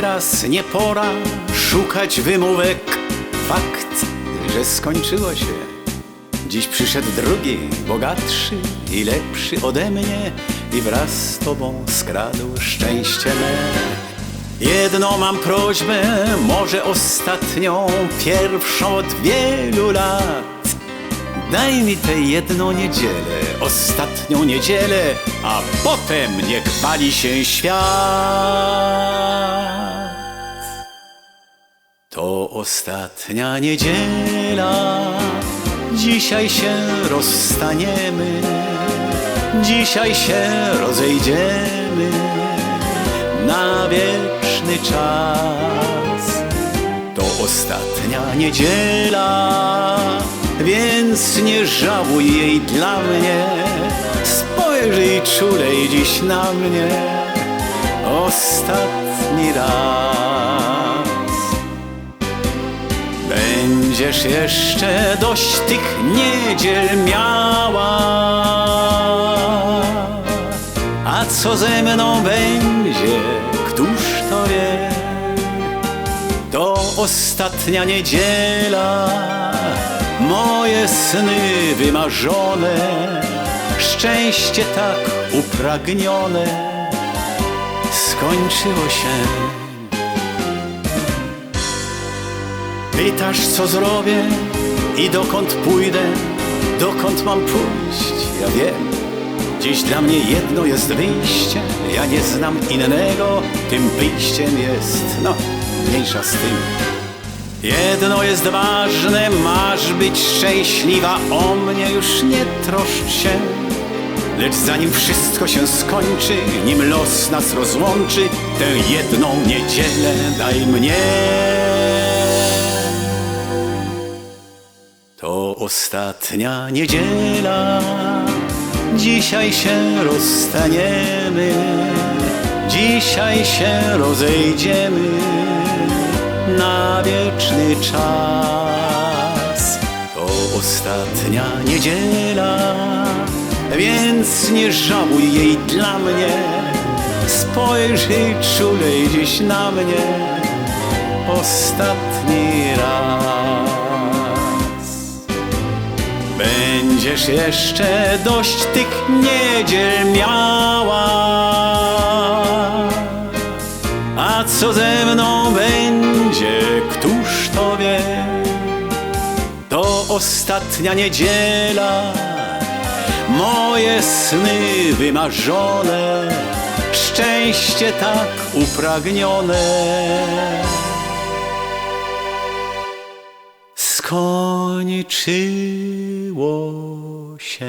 teraz nie pora szukać wymówek. Fakt, że skończyło się. Dziś przyszedł drugi, bogatszy i lepszy ode mnie i wraz z tobą skradł szczęście me. Jedną mam prośbę, może ostatnią, pierwszą od wielu lat. Daj mi tę jedną niedzielę, ostatnią niedzielę, a potem niech pali się świat. Ostatnia niedziela, dzisiaj się rozstaniemy, dzisiaj się rozejdziemy na wieczny czas. To ostatnia niedziela, więc nie żałuj jej dla mnie. Spojrzyj czulej dziś na mnie, ostatni raz. Będziesz jeszcze dość tych niedziel miała. A co ze mną będzie, któż to wie? To ostatnia niedziela, moje sny wymarzone, szczęście tak upragnione skończyło się. Pytasz, co zrobię i dokąd pójdę, dokąd mam pójść, ja wiem. Dziś dla mnie jedno jest wyjście, ja nie znam innego, tym wyjściem jest, no, mniejsza z tym. Jedno jest ważne, masz być szczęśliwa, o mnie już nie troszcz się. Lecz zanim wszystko się skończy, nim los nas rozłączy, tę jedną niedzielę daj mnie. Ostatnia niedziela, dzisiaj się rozstaniemy, dzisiaj się rozejdziemy na wieczny czas. To ostatnia niedziela, więc nie żałuj jej dla mnie. Spojrzyj czulej dziś na mnie, ostatni raz. Będziesz jeszcze dość tych niedziel miała. A co ze mną będzie, któż to wie? To ostatnia niedziela, moje sny wymarzone, szczęście tak upragnione. Skończyło się.